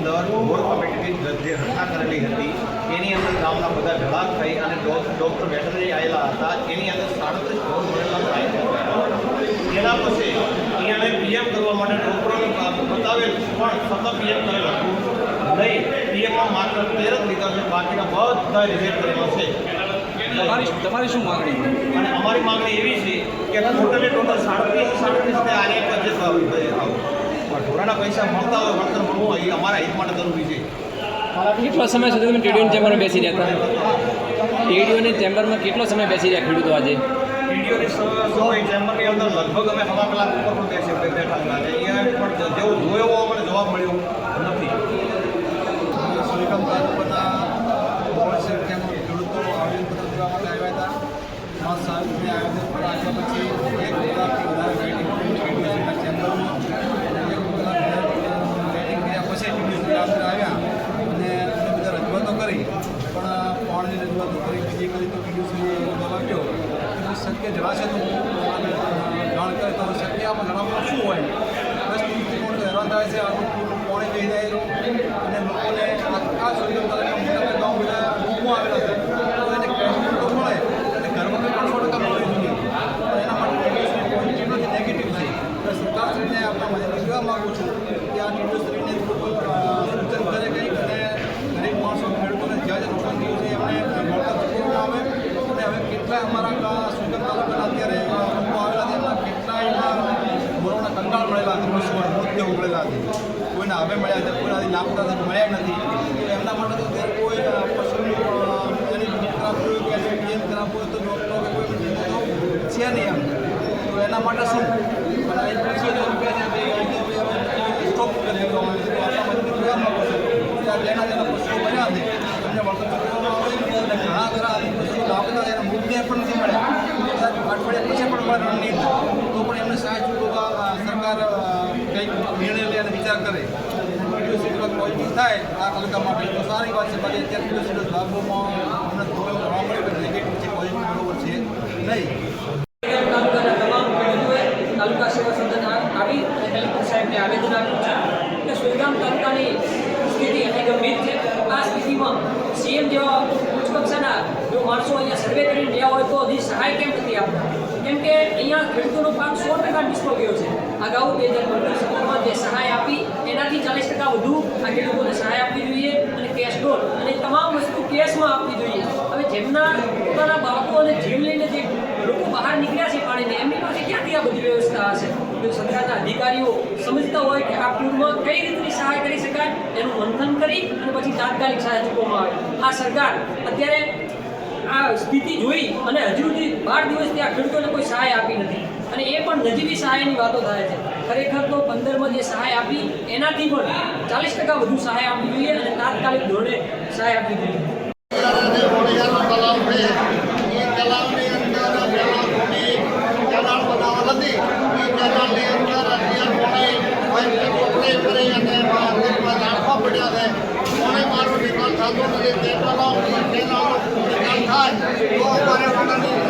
અંદર બોર્ડ કમિટીની જે ઘટના કરેલી હતી. એની અંદર ગામના બધા ભેળા થઈ અને ડૉક્ટર વેટરનરી આવેલા હતા. એની અંદર સાડત્રીસ ઢોર મળેલા થાય એના પછી અહીંયાને પીએમ કરવા માટે ડૉક્ટરોને બતાવેલ પણ સતત પીએમ કરેલ હતું નહીં પીએમમાં માત્ર તેર જ લીધા છે. બાકીના બધા રિજેક્ટ કરેલા છે. તમારી તમારી શું માગણી અને અમારી માંગણી એવી છે કે ટોટલે ટોટલ સાડત્રીસ સાડત્રીસ ને આને એક જ ઢોરાના પૈસા મળતા હોય વળતર મળવું હોય એ અમારા હિત માટે જરૂરી છે. કેટલો સમય સુધી તમે ટીડીઓની ચેમ્બરમાં બેસી રહ્યા હતા? ટીડીઓની ચેમ્બરમાં કેટલો સમય બેસી રહ્યા ખેડૂતો આજે? વિડીયોની સમય ચેમ્બરની અંદર લગભગ અમે હવા કલાક ઉપર પણ બેસી બેઠા હતા. અહીંયા પણ જેવો જોયો અમને જવાબ મળ્યો નથી. સુઈગામ તાલુકાના ખેડૂતો આવેદનપત્ર દેવા માટે આવ્યા હતા. સાહેબને આવેદન પર આવ્યા પછી એક કલાકથી વધારે વેઇટિંગ ટીડીએસના ચેમ્બરમાં એક કલાક વેઇટિંગ કર્યા પછી ટીડીએસના અંદર આવ્યા અને અમે બધા રજૂઆતો કરી પણ પાણીની રજૂઆતો કરી, બીજી કરી તો ટીડીએસને જવાબ આપ્યો. કે શક્ય જણાશે તો જાણ કરે તો શક્ય આમાં જણાવવાનું શું હોય. દસ મિનિટથી પણ હેરાન થાય છે આનું પૂરું પાણી લઈ જાય. અને લોકોને આ સુવિધા તાલુકા મોટા ગામ બધા ડૂબમાં આવેલા છે. તો એને કેશ તો મળે અને ઘરમાં પણ સો ટકા મળવી એના માટે પોઝિટિવ નથી નેગેટિવ છે સરકારશ્રીને આપણા કહેવા માગું છું કે આ ટીડીએસશ્રીને થોડુંક અ, સૂચન કરે કંઈક અને ગરીબ માણસો ખેડૂતોને જ્યાં જ્યાં નુકસાન થયું છે એમને વળતર ચૂકવવામાં આવે અને હવે કેટલાય અમારા સુરત તાલુકાના અત્યારે અ, લોકો આવેલા છે એમના કેટલાય મોરોના કંગાળ મળેલા છે પશુઓ મૃત્યુ ઉગડેલા છે કોઈના હવે મળ્યા છે કોઈના હજી નથી. એમના માટે તો અત્યારે કોઈ પશુનું એની ખરાબ હોય કે એની ખરાબ હોય તો ડૉક્ટરો કે કોઈ તો છે નહીં એમ. તો એના માટે શું? સ્ટોપ કરી દેવામાં આવે છે. તો કરવા માંગુ છું કે આ જેના જેના પશુઓ બન્યા છે એમને વળતર ચૂકવવામાં આવે અને ઘણા ઘણા પશુઓ લાભતા છે એના મૃતદેહ પણ નથી મળ્યા કદાચ અઠવાડિયા પછી પણ મળે રણની અંદર તો પણ એમને સહાય ચૂકવવા અ, સરકાર અ, કંઈક નિર્ણય લે અને વિચાર કરે યુનિવર્સિટીમાં પોઝિટિવ થાય. આ તાલુકા માટે તો સારી વાત છે. બાકી અત્યારે યુનિવર્સિટી લાભોમાં અમને થોડું જોવા મળ્યું કે નેગેટિવ છે, નહીં તાલુકાના તમામ ખેડૂતોએ તાલુકા સેવા સદન આ- આવી અને કલેક્ટર સાહેબને આવેદન આપ્યું છે કે સુઈગામ તાલુકાની સ્થિતિ અતિ ગંભીર છે આ સ્થિતિમાં સીએમ જેવા ઉચ્ચ કક્ષાના જો માણસો અહીંયા સર્વે કરીને ગયા હોય તો હજી સહાય કેમ નથી આપતા કેમ કે અહીંયા ખેડૂતોનો પાક સો ટકા નિષ્ફળ ગયો છે અગાઉ બે હજાર પંદર સત્તરમાં જે સહાય આપી, એનાથી ચાલીસ ટકા વધુ આ લોકોને સહાય આપવી જોઈએ અને કેશ લોન અને તમામ વસ્તુ કેશમાં આપવી જોઈએ. હવે જેમના પોતાના બાળકો અને જીવ લઈને જે લોકો બહાર નીકળ્યા છે પાણીને એમની પાસે ક્યાંથી આ બધી વ્યવસ્થા હશે? જો સરકારના અધિકારીઓ સમજતા હોય કે આ પૂરમાં કઈ રીતની સહાય કરી શકાય, એનું મંથન કરી અને પછી તાત્કાલિક સહાય ચૂકવવામાં આવે. આ સરકાર અત્યારે આ સ્થિતિ જોઈ અને હજુ સુધી બાર દિવસથી આ ખેડૂતોને કોઈ સહાય આપી નથી. અને એ પણ નજીવી સહાયની વાતો થાય છે ખરેખર તો પંદરમાં જે સહાય આપી એનાથી પણ ચાલીસ ટકા વધુ સહાય આપવી જોઈએ અને તાત્કાલિક ધોરણે સહાય આપવી જોઈએ મારો નિકાલ થતો નથી તે તલાવ નિકાલ થાય તો અમારે વડાની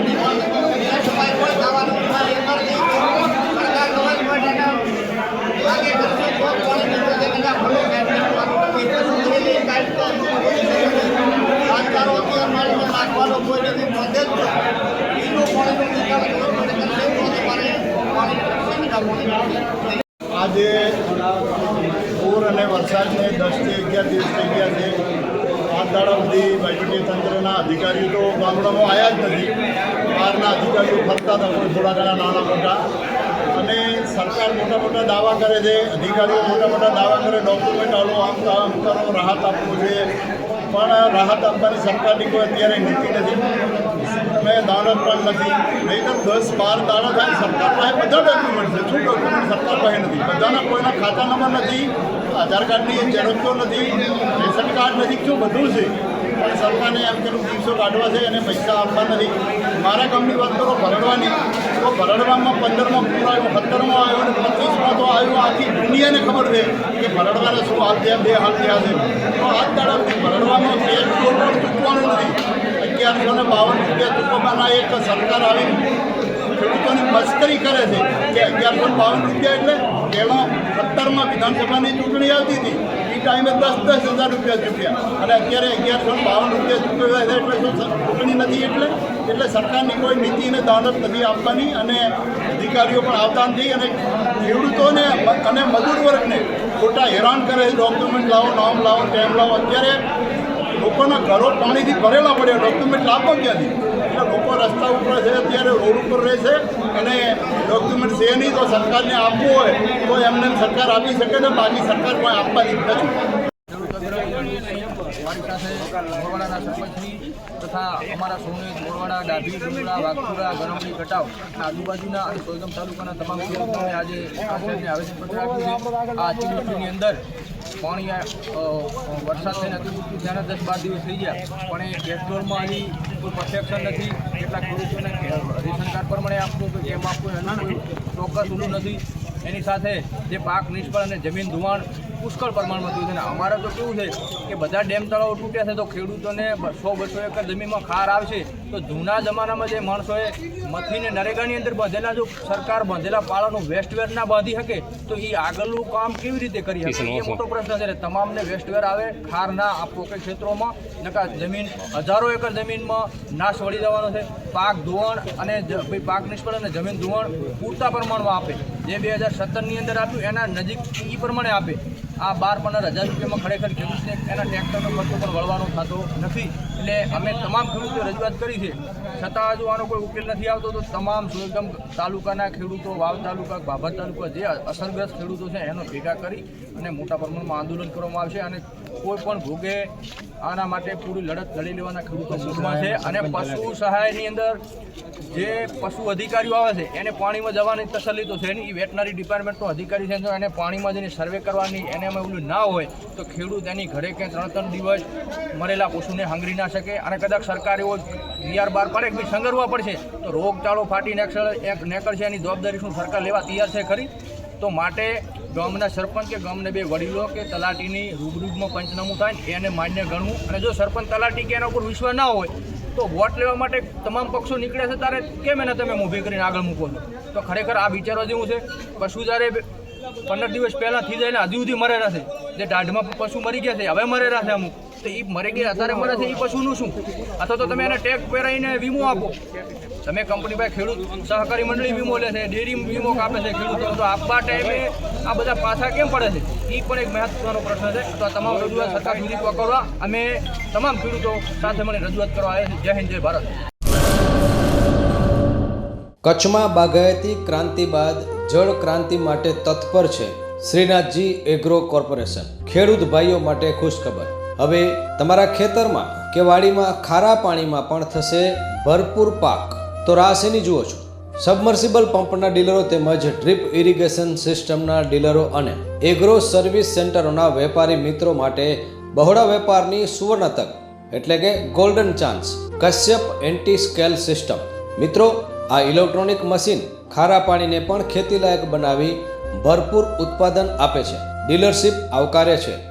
દસથી અગિયાર દિવસ થઈ ગયા છે. પાંચ દાડા સુધી વહીવટી તંત્રના અધિકારીઓ તો ગામડામાં આવ્યા જ નથી. બહારના અધિકારીઓ ફરતા હતા થોડા ઘણા નાના મોટા. અને સરકાર મોટા મોટા દાવા કરે છે, અધિકારીઓ મોટા મોટા દાવા કરે, ડોક્યુમેન્ટ આલો, આમ આમ કરો રાહત આપવું છે. પણ રાહત આપવાની સરકારની કોઈ અત્યારે નીતિ નથી. અમે દાણા પણ નથી. નહીં તો દસ, બાર દાણા થાય, સરકાર પાસે બધા ડોક્યુમેન્ટ છે. શું ડોક્યુમેન્ટ સરકાર પાસે નથી. બધાના કોઈના ખાતા નંબર નથી, આધાર કાર્ડની ઝેરોક્ષો નથી, રેશન કાર્ડ નથી, શું બધું છે. પણ સરકારને એમ કે દિવસો કાઢવા છે અને પૈસા આપવા નથી. મારા ગામની વાત કરો, ભરડવાની. તો ભરડવામાં પંદરમો પૂર આવ્યો, સત્તરમો આવ્યો અને પચીસમાં તો આવ્યો. આખી દુનિયાને ખબર છે કે ભરડવાના શું હાલ થયા, બે હાલ થયા છે. તો હાથ દાડાથી ભરડવામાં એક ડોલર ચૂકવાનું નથી. અગિયારસો ને બાવન રૂપિયા ચૂકવવાના એક સરકાર આવી ખેડૂતોની મસ્કરી કરે છે કે અગિયારસો બાવન રૂપિયા એટલે પહેલાં સત્તરમાં વિધાનસભાની ચૂંટણી આવતી હતી. એ ટાઈમે દસ દસ હજાર રૂપિયા ચૂક્યા. અને અત્યારે અગિયારસો બાવન રૂપિયા ચૂકવ્યા છે એટલે ચૂંટણી નથી એટલે એટલે સરકારની કોઈ નીતિ અને દાનત નથી આપવાની અને અધિકારીઓ પણ આવતા નથી અને ખેડૂતોને અને મજૂર વર્ગને ખોટા હેરાન કરે છે. ડોક્યુમેન્ટ લાવો, નામ લાવો ટેમ લાવો. અત્યારે લોકોના ઘરો પાણીથી ભરેલા પડ્યા ડોક્યુમેન્ટ લાવો ક્યાંથી? એટલે લોકો રસ્તા ઉપર છે, અત્યારે રોડ ઉપર રહે છે અને ડોક્યુમેન્ટ છે નહીં તો સરકારને આપવું હોય તો એમને સરકાર આપી શકે ને બાકી સરકાર કોઈ આપવાની નથી. તથા અમારા સોનેજ મોરવાડા ડાભી ડુંગરા વાઘપુરા આજુબાજુના અને સોયગમ તાલુકાના તમામ આજે આવેદનપત્ર આ અતિવૃષ્ટિની અંદર પાણી વરસાદ અતિવૃષ્ટિ થયાના દસ બાર દિવસ થઈ ગયા. પણ એ ગેસડોરમાં હજી કોઈ પરફેક્શન નથી. કેટલાક ખેડૂતોને રેશન કાર્ડ પ્રમાણે આપવું કે કેમ આપવું એનું ચોક્કસ ઓલું નથી. એની સાથે જે પાક નિષ્ફળ અને જમીન ધોવાણ પુષ્કળ પ્રમાણમાં થયું છે અને અમારે તો કેવું છે કે બધા ડેમ તળાવો તૂટ્યા છે તો ખેડૂતોને સો બસો એકર જમીનમાં ખાર આવશે. તો જૂના જમાનામાં જે માણસોએ મથીને નરેગાની અંદર બાંધેલા જો સરકાર બાંધેલા પાળાનું વેસ્ટવેર ના બાંધી શકે તો એ આગળનું કામ કેવી રીતે કરી શકે? એ મોટો પ્રશ્ન છે તમામને વેસ્ટવેર આવે ખાર ના આપવો કે ક્ષેત્રોમાં નકા જમીન હજારો એકર જમીનમાં નાશ વળી જવાનો છે. પાક ધોવાણ અને પાક નિષ્ફળ અને જમીન ધોવાણ પૂરતા પ્રમાણમાં આપે. જે બે હજાર સત્તરની અંદર આપ્યું એના નજીક એ પ્રમાણે આપે. આ બાર પંદર હજાર રૂપિયામાં ખરેખર ખેડૂતને એના ટ્રેક્ટરનો ખર્ચો પણ વળવાનો થતો નથી. એટલે અમે તમામ ખેડૂતોએ રજૂઆત કરી છે. છતાં હજુ આનો કોઈ ઉકેલ નથી આવતો તો તમામ સુરગમ તાલુકાના ખેડૂતો વાવ તાલુકા બાબર તાલુકા જે અસરગ્રસ્ત ખેડૂતો છે એનો ભેગા કરી અને મોટા પ્રમાણમાં આંદોલન કરવામાં આવશે અને કોઈ પણ ભોગે આના માટે પૂરી લડત લડી લેવાના ખેડૂતો મૂળમાં છે. અને પશુ સહાયની અંદર જે પશુ અધિકારીઓ આવે છે એને પાણીમાં જવાની તસલ્લી તો છે નહીં. એ વેટનરી ડિપાર્ટમેન્ટનો અધિકારી છે એને પાણીમાં જઈને સર્વે કરવાની એને એમાં ઓલું ના હોય તો ખેડૂત એની ઘરે ક્યાંય ત્રણ ત્રણ દિવસ મરેલા પશુને હાંગરી ના શકે અને કદાચ સરકાર એવો વીઆર બાર પડે કે સંગરવા પડશે. તો રોગચાળો ફાટી નેકળ નીકળશે એની જવાબદારી શું સરકાર લેવા તૈયાર છે ખરી? તો માટે ગામના સરપંચ કે ગામને બે વડીલો કે તલાટીની રૂબરૂમાં પંચનામું થાય એને માન્ય ગણવું. અને જો સરપંચ તલાટી કે એના ઉપર વિશ્વાસ ના હોય, તો વોટ લેવા માટે તમામ પક્ષો નીકળે છે ત્યારે કેમ એને તમે ઊભી કરીને આગળ મૂકો છો? તો ખરેખર આ વિચારવા જેવું છે. પશુ જ્યારે પંદર દિવસ પહેલાં થઈ જાય ને, હજુ સુધી મરેલા છે. જે દાઢમાં પશુ મરી ગયા છે, હવે મરેલા છે અમુક. તો એ મરી ગયા. અત્યારે મરે છે એ પશુનું શું? અથવા તો તમે એને ટેક પહેરાવીને વીમો આપો. તમે કંપની પાસે ખેડૂત સહકારી મંડળી વીમો લે છે, ડેરી વીમો કાપે છે, ખેડૂતો. તો આપવા ટાઈમે આ બધા પાછા કેમ પડે છે? એ પણ એક મહત્વનો પ્રશ્ન છે. તો તમામ રજૂઆત સરકાર સુધી પકડવા અમે તમામ ખેડૂતો સાથે મળીને રજૂઆત કરવા આવ્યા છે જય હિન્દ, જય ભારત. કચ્છમાં બાગાયતી ક્રાંતિ બાદ જળ ક્રાંતિ માટે તત્પર છે શ્રીનાથજી એગ્રો કોર્પોરેશન. ખેડૂત ભાઈઓ માટે ખુશખબર. હવે તમારા ખેતરમાં કે વાડીમાં ખારા પાણીમાં પણ થશે ભરપૂર પાક. તો રાહ શેની જુઓ છો? સબમર્સિબલ પંપના ડીલરો તેમજ ડ્રીપ ઇરિગેશન સિસ્ટમના ડીલરો અને એગ્રો સર્વિસ સેન્ટરોના વેપારી મિત્રો માટે બહોળા વેપારની સુવર્ણ તક એટલે કે golden chance Kashyap anti scale system મિત્રો, આ ઇલેક્ટ્રોનિક મશીન ખારા પાણીને પણ ખેતીલાયક બનાવી ભરપૂર ઉત્પાદન આપે છે. ડીલરશીપ આવકારે છે.